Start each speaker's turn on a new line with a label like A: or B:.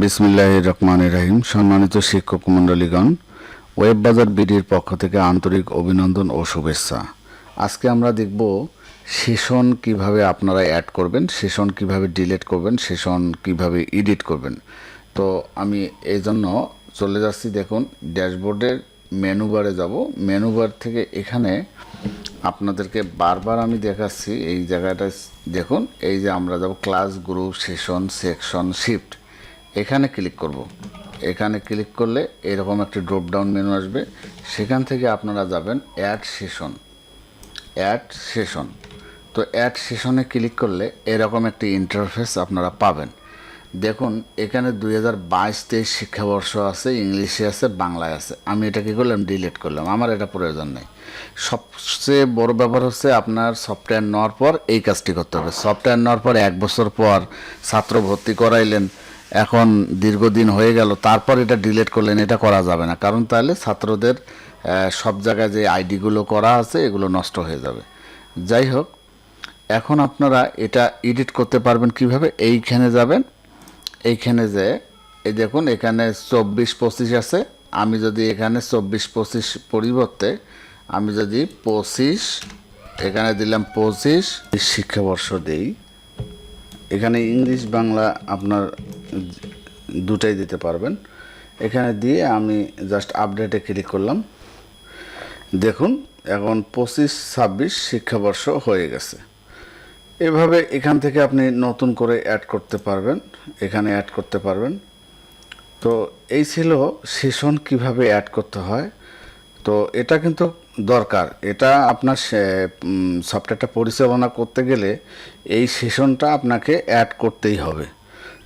A: বিসমিল্লাহ রহমান রাহিম। সম্মানিত শিক্ষক মণ্ডলীগণ, ওয়েব বাজার বিডির পক্ষ থেকে আন্তরিক অভিনন্দন ও শুভেচ্ছা। আজকে আমরা দেখব সেশন কীভাবে আপনারা অ্যাড করবেন, সেশন কীভাবে ডিলিট করবেন, সেশন কীভাবে এডিট করবেন। তো আমি এই জন্য চলে যাচ্ছি, দেখুন, ড্যাশবোর্ডের মেনু বারে যাব। মেনু বার থেকে এখানে আপনাদেরকে বারবার আমি দেখাচ্ছি, এই জায়গাটা দেখুন, এই যে আমরা যাব, class, group, session, section, shift. এখানে ক্লিক করব। এখানে ক্লিক করলে এরকম একটি ড্রপ ডাউন মেনু আসবে। সেখান থেকে আপনারা যাবেন অ্যাড সেশন অ্যাড সেশন তো অ্যাড সেশনে ক্লিক করলে এরকম একটি ইন্টারফেস আপনারা পাবেন। দেখুন, এখানে দুই হাজার বাইশ তেইশ শিক্ষাবর্ষ আছে, ইংলিশে আছে, বাংলায় আছে। আমি এটা কী করলাম? ডিলিট করলাম। আমার এটা প্রয়োজন নেই। সবচেয়ে বড় ব্যাপার হচ্ছে আপনার সফটওয়্যার নেওয়ার পর এই কাজটি করতে হবে। সফটওয়্যার নেওয়ার পর এক বছর পর ছাত্র ভর্তি করাইলেন এখন দীর্ঘদিন হয়ে গেল, তারপর এটা ডিলিট করলেন, এটা করা যাবে না। কারণ তাহলে ছাত্রদের সব জায়গায় যে আইডিগুলো করা আছে, এগুলো নষ্ট হয়ে যাবে। যাই হোক, এখন আপনারা এটা এডিট করতে পারবেন কীভাবে? এইখানে যাবেন, এইখানে যে, এই দেখুন, এখানে চব্বিশ পঁচিশ আছে। আমি যদি এখানে চব্বিশ পঁচিশ পরিবর্তে, আমি যদি পঁচিশ, এখানে দিলাম পঁচিশ, শিক্ষাবর্ষ দেই। এখানে ইংলিশ বাংলা আপনার দুটাই দিতে পারবেন। এখানে দিয়ে আমি জাস্ট আপডেটে ক্লিক করলাম। দেখুন, এখন পঁচিশ, ছাব্বিশ শিক্ষাবর্ষ হয়ে গেছে। এভাবে এখান থেকে আপনি নতুন করে অ্যাড করতে পারবেন, এখানে অ্যাড করতে পারবেন। তো এই ছিল সেশন কীভাবে অ্যাড করতে হয়। তো এটা কিন্তু দরকার। এটা আপনার সফটওয়্যারটা পরিচালনা করতে গেলে এই সেশনটা আপনাকে অ্যাড করতেই হবে।